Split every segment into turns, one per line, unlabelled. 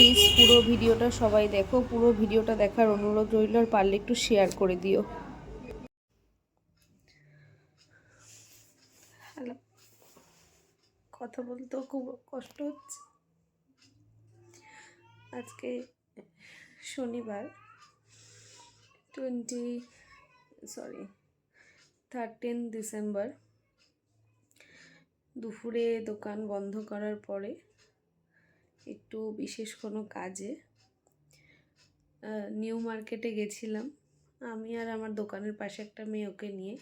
Please পুরো ভিডিওটা সবাই দেখো, পুরো ভিডিওটা দেখার অনুরোধ রইল, আর পারলে একটু শেয়ার করে দিও। কথা বলতেও খুব কষ্ট হচ্ছে। আজকে শনিবার টোয়েন্টি সরি থার্টিন ডিসেম্বর দুপুরে দোকান বন্ধ করার পরে একটু বিশেষ কোনো কাজে। নিউ মার্কেটে গেছিলাম। আমি আর আমার দোকানের পাশে একটা মেয়ে ওকে নিয়ে।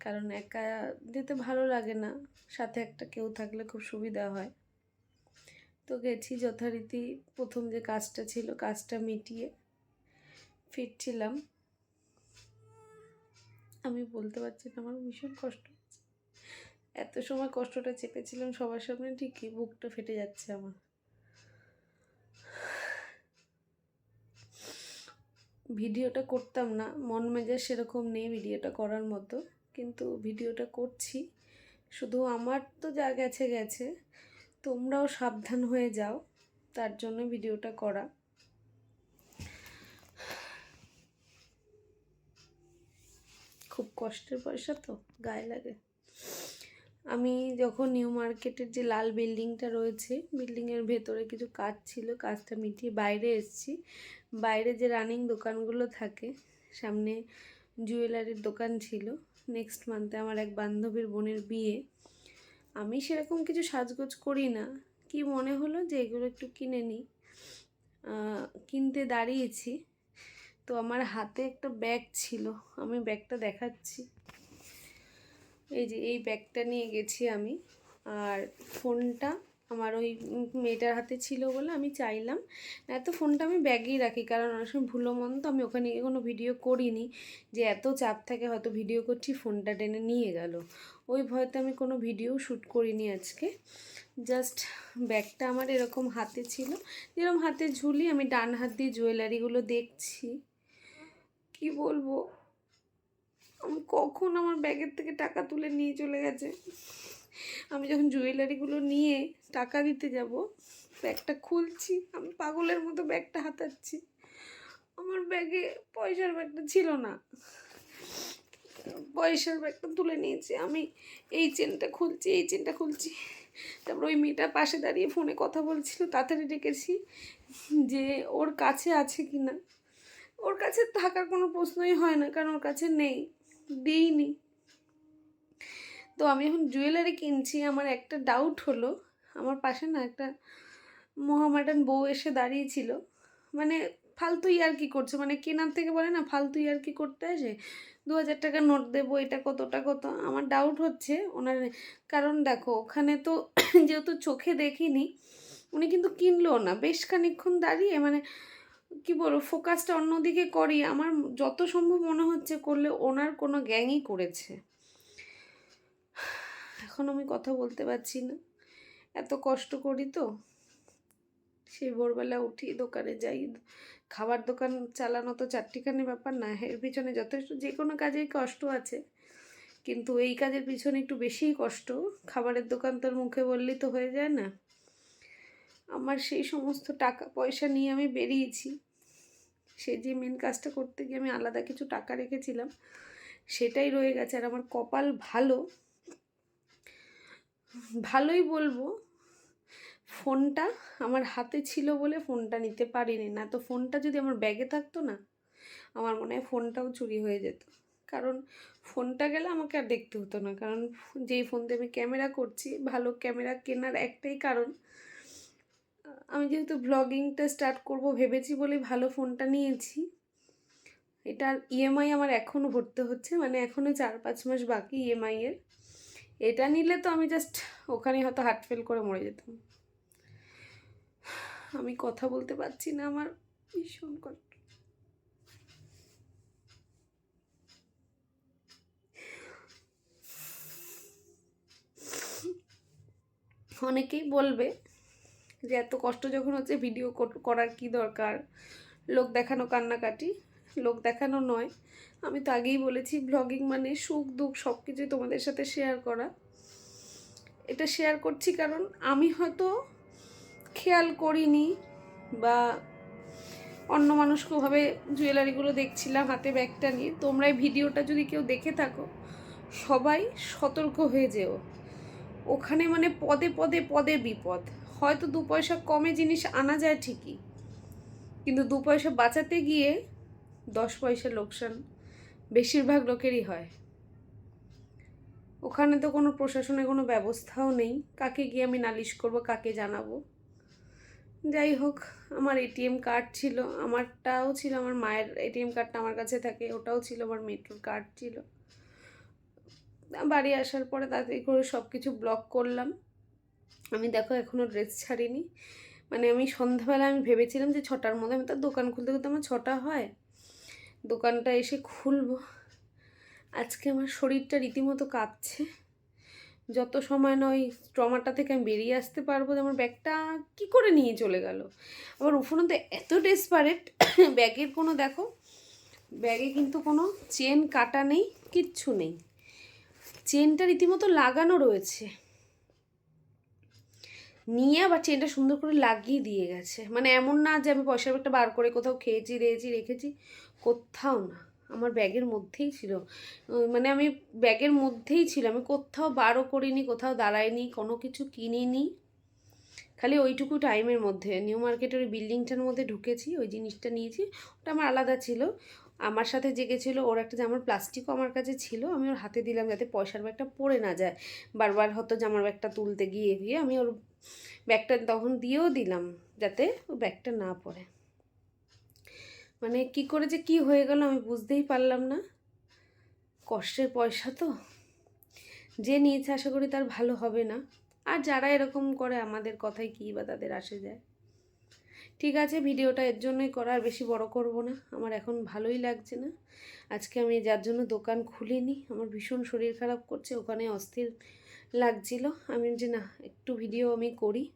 কারণ একা যেতে ভালো লাগে না। সাথে একটা কেউ থাকলে খুব সুবিধা হয়। তো গেছি যথারীতি। প্রথম যে কাজটা ছিল, কাজটা মিটিয়ে ফিরছিলাম। আমি বলতে পারছি না আমার ভীষণ কষ্ট এত সময় কষ্টটা চেপেছিলাম সবার সামনে, ঠিকই বুকটা ফেটে যাচ্ছে আমার। ভিডিওটা করতাম না। মন মেজাজ সেরকম নেই ভিডিওটা করার মতো, কিন্তু ভিডিওটা করছি। শুধু আমার তো যা গেছে গেছে। তোমরাও সাবধান হয়ে যাও, তার জন্য ভিডিওটা করা। খুব কষ্টের পয়সা তো, গায়ে লাগে। আমি যখন নিউ মার্কেটের যে লাল বিল্ডিংটা রয়েছে, বিল্ডিংয়ের ভেতরে কিছু কাজ ছিল, কাজটা মিটিয়ে বাইরে এসেছি। বাইরে যে রানিং দোকানগুলো থাকে, সামনে জুয়েলারির দোকান ছিল। নেক্সট মান্থে আমার এক বান্ধবীর বোনের বিয়ে। আমি সেরকম কিছু সাজগোজ করি না। কি মনে হলো যে এগুলো একটু কিনে নিই? কিনতে দাঁড়িয়েছি। তো আমার হাতে একটা ব্যাগ ছিল। আমি ব্যাগটা দেখাচ্ছি। এই যে, এই ব্যাগটা নিয়ে গেছি আমি। আর ফোনটা আমার ওই মেয়েটার হাতে ছিল বলে আমি চাইলাম। এত ফোনটা আমি ব্যাগেই রাখি, কারণ অনেক সময় ভুলো মন তো আমি ওখানে গিয়ে কোনো ভিডিও করিনি, যে এত চাপ থাকে হয়তো ভিডিও করছি, ফোনটা টেনে নিয়ে গেল। ওই ভয়তে আমি কোনো ভিডিও শ্যুট করিনি আজকে। জাস্ট ব্যাগটা আমার এরকম হাতে ছিল। যেরকম হাতে ঝুলি, আমি ডান হাত দিয়ে জুয়েলারিগুলো দেখছি। কি বলব? আমি কখন আমার ব্যাগের থেকে টাকা তুলে নিয়ে চলে গেছে? আমি যখন জুয়েলারিগুলো নিয়ে টাকা দিতে যাব, ব্যাগটা খুলছি, আমি পাগলের মতো ব্যাগটা হাতাচ্ছি। আমার ব্যাগে পয়সার ব্যাগটা ছিল না। পয়সার ব্যাগটা তুলে নিয়েছি, আমি এই চেনটা খুলছি, এই চেনটা খুলছি। তারপর ওই মেয়েটা পাশে দাঁড়িয়ে ফোনে কথা বলছিল, তাড়াতাড়ি ডেকেছি যে ওর কাছে আছে কি না ওর কাছে থাকার কোনো প্রশ্নই হয় না, কারণ ওর কাছে নেই, দিইনি। তো আমি এখন জুয়েলারি কিনছি। আমার একটা ডাউট হলো, আমার পাশে না একটা মহামাডান বউ এসে দাঁড়িয়েছিল। মানে ফালতু ইয়ার্কি করছে? মানে কেনার থেকে বলে না, ফালতু ইয়ার্কি করতে আসে? দু হাজার টাকা নোট দেবো, এটা কতটা কত? আমার ডাউট হচ্ছে ওনার, কারণ দেখো, ওখানে তো যেহেতু চোখে দেখিনি, উনি কিন্তু কিনলো না। বেশ খানিকক্ষণ দাঁড়িয়ে মানে কি বলব ফোকাসটা অন্যদিকে করি। আমার যত সম্ভব মনে হচ্ছে করলে ওনার কোনো গ্যাংই করেছে। এখন আমি কথা বলতে পারছি না। এত কষ্ট করি তো। সেই ভোরবেলা উঠি দোকানে যাই। খাবার দোকান চালানো তো চারটিখানি ব্যাপার না, এর পিছনে যথেষ্ট যে কোনো কাজেই কষ্ট আছে। কিন্তু এই কাজের পিছনে একটু বেশিই কষ্ট। খাবারের দোকান তোর মুখে বললেই তো হয়ে যায় না। আমার সেই সমস্ত টাকা পয়সা নিয়ে আমি বেরিয়েছি। সে যে মেন কাজটা করতে গিয়ে আমি আলাদা কিছু টাকা রেখেছিলাম, সেটাই রয়ে গেছে। আর আমার কপাল ভালো। ভালোই বলব। ফোনটা আমার হাতে ছিল বলে ফোনটা নিতে পারিনি। না তো ফোনটা যদি আমার ব্যাগে থাকতো না, আমার মনে হয় ফোনটাও চুরি হয়ে যেত। কারণ ফোনটা গেলে আমাকে আর দেখতে হতো না। কারণ যেই ফোন দিয়ে আমি ক্যামেরা করছি, ভালো ক্যামেরা কেনার একটাই কারণ, আমি যেহেতু ব্লগিংটা স্টার্ট করব ভেবেছি বলেই ভালো ফোনটা নিয়েছি। এটার ইএমআই আমার এখনও ভরতে হচ্ছে। মানে এখনও চার পাঁচ মাস বাকি ইএমআই এর। এটা নিলে তো আমি জাস্ট ওখানে হয়তো হার্ট ফেল করে মরে যেতাম। আমি কথা বলতে পারছি না আমার, ভীষণ কষ্ট। অনেকেই বলবে যে এত কষ্ট যখন হচ্ছে ভিডিও করার কি দরকার? লোক দেখানো কান্নাকাটি। লোক দেখানো নয়। আমি তো আগেই বলেছি ব্লগিং মানে সুখ, দুঃখ সব কিছুই তোমাদের সাথে শেয়ার করা। এটা শেয়ার করছি কারণ আমি হয়তো খেয়াল করিনি বা অন্য মানুষকেভাবে জুয়েলারিগুলো দেখছিলাম হাতে ব্যাগটা নিয়ে। তোমরা এই ভিডিওটা যদি কেউ দেখে থাকো, সবাই সতর্ক হয়ে যেও। ওখানে মানে পদে পদে পদে বিপদ। হয়তো দু পয়সা কমে জিনিস আনা যায় ঠিকই, কিন্তু দু পয়সা বাঁচাতে গিয়ে দশ পয়সা লোকসান বেশিরভাগ লোকেরই হয়। ওখানে তো কোনো প্রশাসনের কোনো ব্যবস্থাও নেই। কাকে গিয়ে আমি নালিশ করব, কাকে জানাব? যাই হোক, আমার এটিএম কার্ড ছিল, আমারটাও ছিল, আমার মায়ের এটিএম কার্ডটা আমার কাছে থাকে, ওটাও ছিল, আমার মেট্রোর কার্ড ছিল। বাড়ি আসার পরে তাড়াতাড়ি করে সব কিছু ব্লক করলাম। আমি দেখো এখনও ড্রেস ছাড়িনি। মানে আমি সন্ধ্যাবেলা আমি ভেবেছিলাম যে ছটার মধ্যে আমি তার দোকান খুলতে খুলতে আমার ছটা হয়। দোকানটা এসে খুলব। আজকে আমার শরীরটা রীতিমতো কাঁপছে। যত সময় না ওই ট্রমাটা থেকে আমি বেরিয়ে আসতে পারব যে আমার ব্যাগটা কি করে নিয়ে চলে গেল। আবার উফুনতে এত ডেসপারেট ব্যাগের কোনো দেখো, ব্যাগে কিন্তু কোনো চেন কাটা নেই, কিচ্ছু নেই। চেনটা রীতিমতো লাগানো রয়েছে। নিয়ে আবার চেনটা সুন্দর করে লাগিয়ে দিয়ে গেছে। মানে এমন না যে আমি পয়সার ব্যাগটা বার করে কোথাও খেয়েছি রেয়েছি রেখেছি কোথাও না। আমার ব্যাগের মধ্যেই ছিল। মানে আমি ব্যাগের মধ্যেই ছিল আমি কোথাও বারও করিনি, কোথাও দাঁড়াইনি, কোনো কিছু কিনিনি। খালি ওইটুকু টাইমের মধ্যে। নিউ মার্কেটের ওই বিল্ডিংটার মধ্যে ঢুকেছি, ওই জিনিসটা নিয়েছি। ওটা আমার আলাদা ছিল। আমার সাথে যে গেছিল ওর একটা জামার প্লাস্টিকও আমার কাছে ছিল। আমি ওর হাতে দিলাম যাতে পয়সার ব্যাগটা পড়ে না যায়। বারবার হয়তো জামার ব্যাগটা তুলতে গিয়ে গিয়ে আমি ওর ব্যাগটা তখন দিয়েও দিলাম, যাতে ও ব্যাগটা না পড়ে। মানে কি করে যে কি হয়ে গেল আমি বুঝতেই পারলাম না। কষ্টের পয়সা তো। যে নিয়েছে আশা করি তার ভালো হবে না। আর যারা এরকম করে আমাদের কথায় কী বা তাদের আসে যায়। ঠিক আছে, ভিডিওটা এর জন্যই করা, আর বেশি বড় করব না। আমার এখন ভালোই লাগছে না। আজকে আমি যার জন্য দোকান খুলিনি, আমার ভীষণ শরীর খারাপ করছে, ওখানে অস্থির লাগছিল। আমি যে না, একটু ভিডিও আমি করি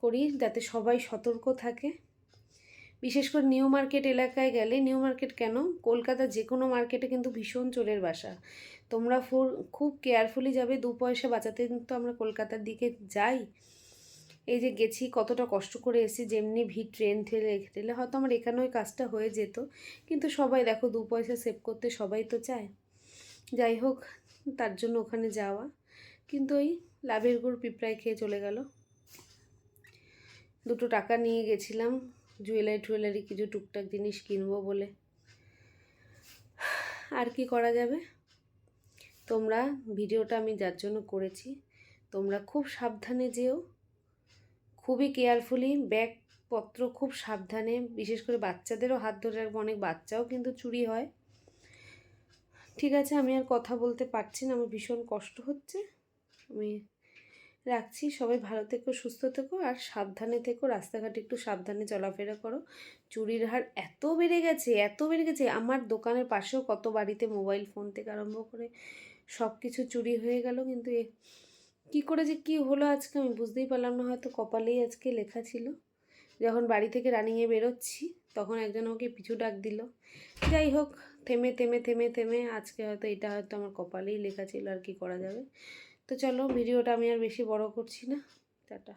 করি যাতে সবাই সতর্ক থাকে। বিশেষ করে নিউ মার্কেট এলাকায় গেলে, নিউ মার্কেট কেন? কলকাতা যে কোনো মার্কেটে কিন্তু ভীষণ চোরের বাসা। তোমরা ফুল খুব কেয়ারফুলি যাবে, দু পয়সা বাঁচাতে তো আমরা কলকাতার দিকে যাই। এই যে গেছি, কতটা কষ্ট করে এসেছি, যেমনি ভিড়, ট্রেন, ঠেলে ঠেলে, হয়তো আমার এখানে ওই কাজটা হয়ে যেত। কিন্তু সবাই দেখো, দু পয়সা সেভ করতে সবাই তো চায়। যাই হোক, তার জন্য ওখানে যাওয়া। কিন্তু ওই লাভের গুড় পিঁপড়ায় খেয়ে চলে গেল। দুটো টাকা নিয়ে গেছিলাম। জুয়েলারি টুয়েলারি কিছু টুকটাক জিনিস কিনবো বলে। আর কি করা যাবে? তোমরা ভিডিওটা আমি যার জন্য করেছি, তোমরা খুব সাবধানে যেও। খুবই কেয়ারফুলি, ব্যাগপত্র খুব সাবধানে, বিশেষ করে বাচ্চাদেরও হাত ধরে রাখব, অনেক বাচ্চাও কিন্তু চুরি হয়। ঠিক আছে, আমি আর কথা বলতে পারছি না, আমার ভীষণ কষ্ট হচ্ছে। আমি রাখছি। সবাই ভালো থেকো, সুস্থ থেকো আর সাবধানে থেকো। রাস্তাঘাটে একটু সাবধানে চলাফেরা করো। চুরির হার এত বেড়ে গেছে, এত বেড়ে গেছে। আমার দোকানের পাশেও কত বাড়িতে মোবাইল ফোন থেকে আরম্ভ করে সব কিছু চুরি হয়ে গেল। কিন্তু এ কী করে যে কী হলো আজকে আমি বুঝতেই পারলাম না। হয়তো কপালেই আজকে লেখা ছিল। যখন বাড়ি থেকে রানিংয়ে বেরোচ্ছি, তখন একজন আমাকে পিছু ডাক দিল। যাই হোক, থেমে থেমে থেমে থেমে আজকে হয়তো এটা হয়তো আমার কপালেই লেখা ছিল আর কি করা যাবে। তো চলো ভিডিওটা আমি আর বেশি বড় করছি না। টাটা।